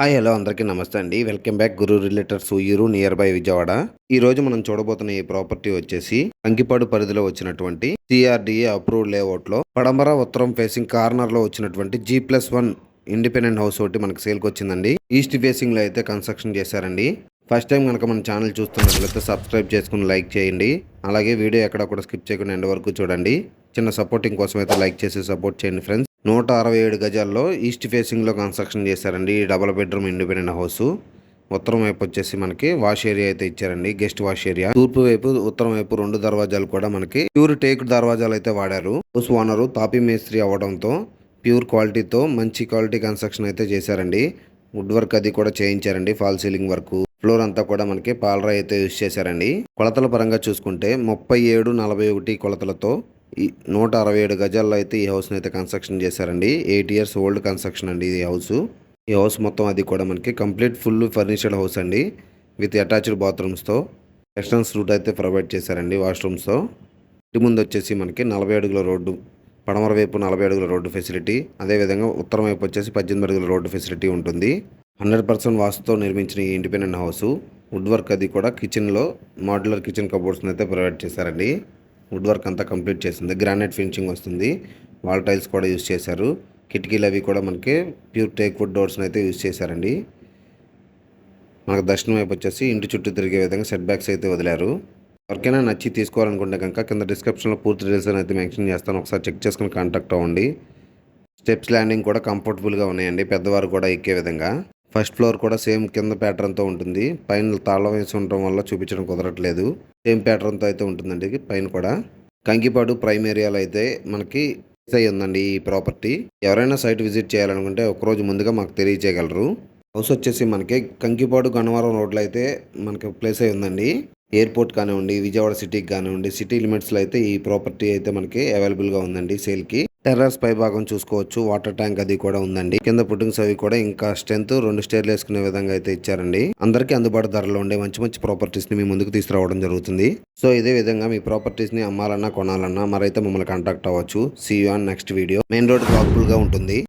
Hi hello అందరికీ నమస్తే అండి. Welcome back Guru realtors Uyyuru near by Vijayawada. ఈ రోజు మనం చూడబోతున్న ఈ ప్రాపర్టీ వచ్చేసి అంకిపాడు పరిధిలో వచ్చినటువంటి సిఆర్డిఏ అప్రూవ్డ్ లేఅవుట్లో పడమర ఉత్తరం ఫేసింగ్ కార్నర్లో వచ్చినటువంటి G plus one independent house ఒకటి మనకి సేల్కి వచ్చిందండి. ఈస్ట్ ఫేసింగ్లో అయితే కన్స్ట్రక్షన్ చేశారండి. ఫస్ట్ టైం కనుక మన ఛానల్ చూస్తున్నట్లయితే సబ్స్క్రైబ్ చేసుకుని లైక్ చేయండి. అలాగే వీడియో ఎక్కడ కూడా స్కిప్ చేయకుండా ఎండ్ వరకు చూడండి. చిన్న సపోర్టింగ్ కోసం అయితే లైక్ చేసి సపోర్ట్ చేయండి ఫ్రెండ్స్ నూట అరవై ఏడు గజాల్లో ఈస్ట్ ఫేసింగ్లో కన్స్ట్రక్షన్ చేశారండి. ఈ డబల్ బెడ్రూమ్ ఇండిపెండెంట్ హౌస్. ఉత్తరం వైపు వచ్చేసి మనకి వాష్ ఏరియా అయితే ఇచ్చారండి. Guest wash area. తూర్పు వైపు ఉత్తరం వైపు రెండు దర్వాజాలు కూడా మనకి ప్యూర్ టేక్ దర్వాజాలు అయితే వాడారు. హౌస్ ఓనరు తాపీ మేస్త్రి అవ్వడంతో ప్యూర్ క్వాలిటీతో మంచి క్వాలిటీ కన్స్ట్రక్షన్ అయితే చేశారండి. వుడ్ వర్క్ అది కూడా చేయించారండి. False ceiling work. ఫ్లోర్ అంతా కూడా మనకి పాలరాయి అయితే యూజ్ చేశారండి. కొలతల పరంగా చూసుకుంటే ముప్పై ఏడు నలభై ఒకటి కొలతలతో నూట అరవై ఏడు గజాల్లో అయితే ఈ హౌస్ని అయితే కన్స్ట్రక్షన్ చేశారండి. ఎయిట్ ఇయర్స్ ఓల్డ్ కన్స్ట్రక్షన్ అండి ఈ హౌస్. ఈ హౌస్ మొత్తం అది కూడా మనకి కంప్లీట్ ఫుల్ ఫర్నిచర్డ్ హౌస్ అండి. విత్ అటాచ్డ్ బాత్రూమ్స్తో ఎక్స్టెన్స్ రూట్ అయితే ప్రొవైడ్ చేశారండి వాష్రూమ్స్తో ఇంటి ముందు వచ్చేసి మనకి నలభై అడుగుల రోడ్డు. పడమర వైపు నలభై అడుగుల రోడ్డు ఫెసిలిటీ అదేవిధంగా ఉత్తరం వైపు వచ్చేసి పద్దెనిమిది అడుగుల రోడ్డు ఫెసిలిటీ ఉంటుంది. హండ్రెడ్ పర్సెంట్ వాస్తుతో నిర్మించిన ఈ ఇండిపెండెంట్ హౌస్ వుడ్ వర్క్ అది కూడా కిచెన్లో మాడ్యులర్ కిచెన్ కబోర్డ్స్ని అయితే ప్రొవైడ్ చేశారండి. వుడ్ వర్క్ అంతా కంప్లీట్ చేసింది. గ్రానైట్ ఫినిషింగ్ వస్తుంది. వాల్ టైల్స్ కూడా యూస్ చేశారు. కిటికీలు అవి కూడా మనకి ప్యూర్ టేక్ వుడ్ డోర్స్ని అయితే యూస్ చేశారండి. మనకు దర్శనం వైపు వచ్చేసి ఇంటి చుట్టూ తిరిగే విధంగా సెట్ బ్యాక్స్ అయితే వదిలారు. ఎవరికైనా నచ్చి తీసుకోవాలనుకుంటే కనుక కింద డిస్క్రిప్షన్లో పూర్తి డీటెయిల్స్ అయితే మెన్షన్ చేస్తాను. ఒకసారి చెక్ చేసుకుని కాంటాక్ట్ అవ్వండి. స్టెప్స్ ల్యాండింగ్ కూడా కంఫర్టబుల్గా ఉన్నాయండి. పెద్దవారు కూడా ఎక్కే విధంగా. ఫస్ట్ ఫ్లోర్ కూడా సేమ్ కింద ప్యాటర్న్తో ఉంటుంది. పైన తాళం వేసి ఉండటం వల్ల చూపించడం కుదరట్లేదు. సేమ్ ప్యాటర్న్తో అయితే ఉంటుందండి పైన కూడా. కంకిపాడు ప్రైమ్ ఏరియాలో అయితే మనకి అయి ఉందండి ఈ ప్రాపర్టీ. ఎవరైనా సైట్ విజిట్ చేయాలనుకుంటే ఒకరోజు ముందుగా మాకు తెలియజేయగలరు హౌస్ వచ్చేసి మనకి కంకిపాడు గన్నవరం రోడ్లో అయితే మనకి ప్లేస్ అయి ఉందండి. ఎయిర్పోర్ట్ కానివ్వండి విజయవాడ సిటీకి కానివ్వండి సిటీ లిమిట్స్లో అయితే ఈ ప్రాపర్టీ అయితే మనకి అవైలబుల్గా ఉందండి సేల్కి. టెర్రస్ పై భాగం చూసుకోవచ్చు. వాటర్ ట్యాంక్ అది కూడా ఉందండి. కింద పుట్టింగ్స్ అవి కూడా ఇంకా స్ట్రెంత్ రెండు స్టేర్లు వేసుకునే విధంగా అయితే ఇచ్చారండి. అందరికీ అందుబాటు ధరలో ఉండే మంచి మంచి ప్రాపర్టీస్ని మీ ముందుకు తీసుకురావడం జరుగుతుంది. సో ఇదే విధంగా మీ ప్రాపర్టీస్ని అమ్మాలన్నా కొనాలన్నా మరైతే మమ్మల్ని కాంటాక్ట్ అవ్వచ్చు. See you on next video main road వాకబుల్గా ఉంటుంది.